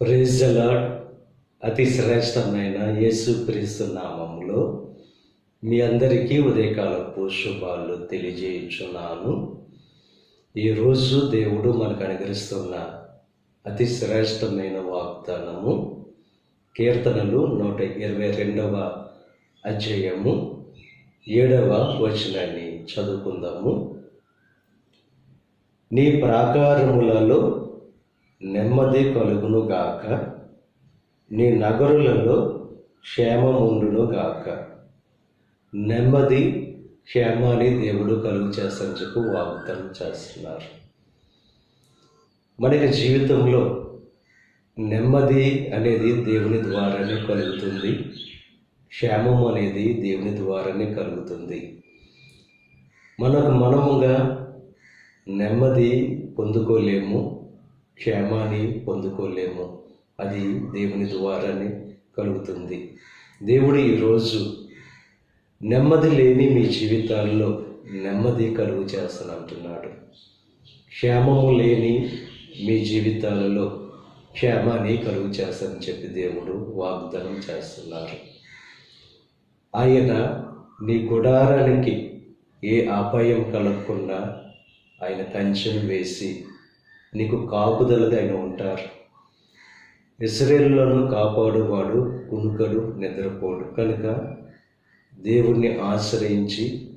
Praise lord అతి శ్రేష్టమైన యేసుక్రీస్తు నామములో మీ అందరికీ ఉదయకాలపు శుభాలు తెలియజేయించున్నాను. ఈరోజు దేవుడు మనకు అనుగ్రహిస్తున్న అతి శ్రేష్టమైన వాగ్దానము కీర్తనలు నూట ఇరవై రెండవ అధ్యాయము ఏడవ వచనాన్ని చదువుకుందాము. నీ ప్రాకారములలో నెమ్మది కలుగునుగాక నీ నగరులలో క్షేమముండునుగాక నెమ్మది క్షేమాన్ని దేవుడు కలుగు చేస్తానని చెప్పి వాగ్దానం చేస్తున్నారు. మనకి జీవితంలో నెమ్మది అనేది దేవుని ద్వారానే కలుగుతుంది. క్షేమం అనేది దేవుని ద్వారానే కలుగుతుంది. మనకు మనముగా నెమ్మది పొందుకోలేము. క్షేమాన్ని పొందుకోలేము. అది దేవుని ద్వారానే కలుగుతుంది. దేవుడు ఈరోజు నెమ్మది లేని మీ జీవితాల్లో నెమ్మది కలుగు చేస్తానంటున్నాడు క్షేమము లేని మీ జీవితాలలో క్షేమాన్ని కలుగు చేస్తానని చెప్పి దేవుడు వాగ్దానం చేస్తున్నారు ఆయన నీ గుడారానికి ఏ అపాయం కలగకుండా ఆయన కంచెను వేసి నీకు కాపుదలుగా ఆయన ఉంటారు. ఇస్రేలులను కాపాడువాడు కునుకడు నిద్రపోడు. కనుక దేవుణ్ణి ఆశ్రయించి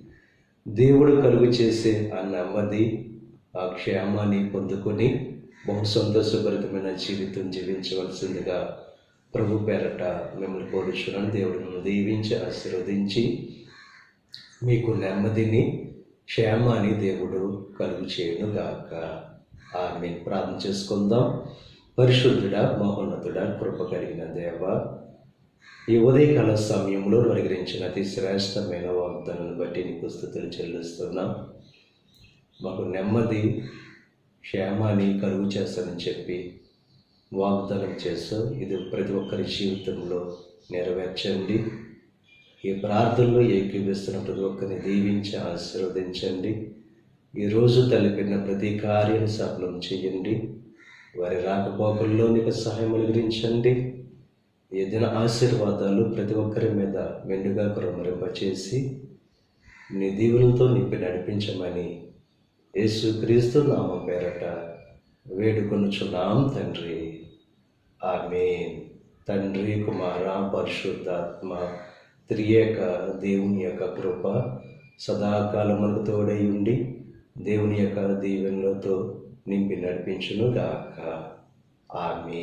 దేవుడు కలుగు చేసే ఆ నెమ్మది ఆ క్షేమాన్ని పొందుకొని బహు సంతోషభరితమైన జీవితం జీవించవలసిందిగా ప్రభు పేరట మిమ్మల్ని కోరుచున్నాను. దేవుడు దీవించి ఆశీర్వదించి మీకు నెమ్మదిని క్షేమాన్ని దేవుడు కలుగు చేయను గాక ఆమె ప్రార్థన చేసుకుందాం. పరిశుద్ధుడా మహోన్నతుడా కృప కలిగిన దేవ ఈ ఉదయకాల సమయంలో పరిగణించిన అతి శ్రేష్టమైన వాగ్దానాన్ని బట్టి నీకు స్థుతులు చెల్లిస్తున్నాం. మాకు నెమ్మది క్షేమాన్ని కలుగు చేస్తానని చెప్పి వాగ్దానం చేస్తూ. ఇది ప్రతి ఒక్కరి జీవితంలో నెరవేర్చండి. ఈ ప్రార్థనలో ఏకీవిస్తున్న ప్రతి ఒక్కరిని దీవించి ఆశీర్వదించండి. ఈరోజు తలపిన ప్రతి కార్యం సఫలం చేయండి. వారి రాకపోకల్లో నీకు సహాయం అనుగ్రహించండి. ఏదైనా ఆశీర్వాదాలు ప్రతి ఒక్కరి మీద మెండుగా కురమరింపచేసి నీ దీవులతో నింపి నడిపించమని యేసుక్రీస్తు నామ నామం పేరట వేడుకొనుచున్నాం తండ్రి. ఆమె తండ్రి కుమార పరిశుద్ధాత్మ త్రియేక దేవుని యొక్క కృప సదాకాలం మనకు తోడై ఉండి దేవుని యొక్క దీవెనలతో నింపి నడిపించును గాక ఆమె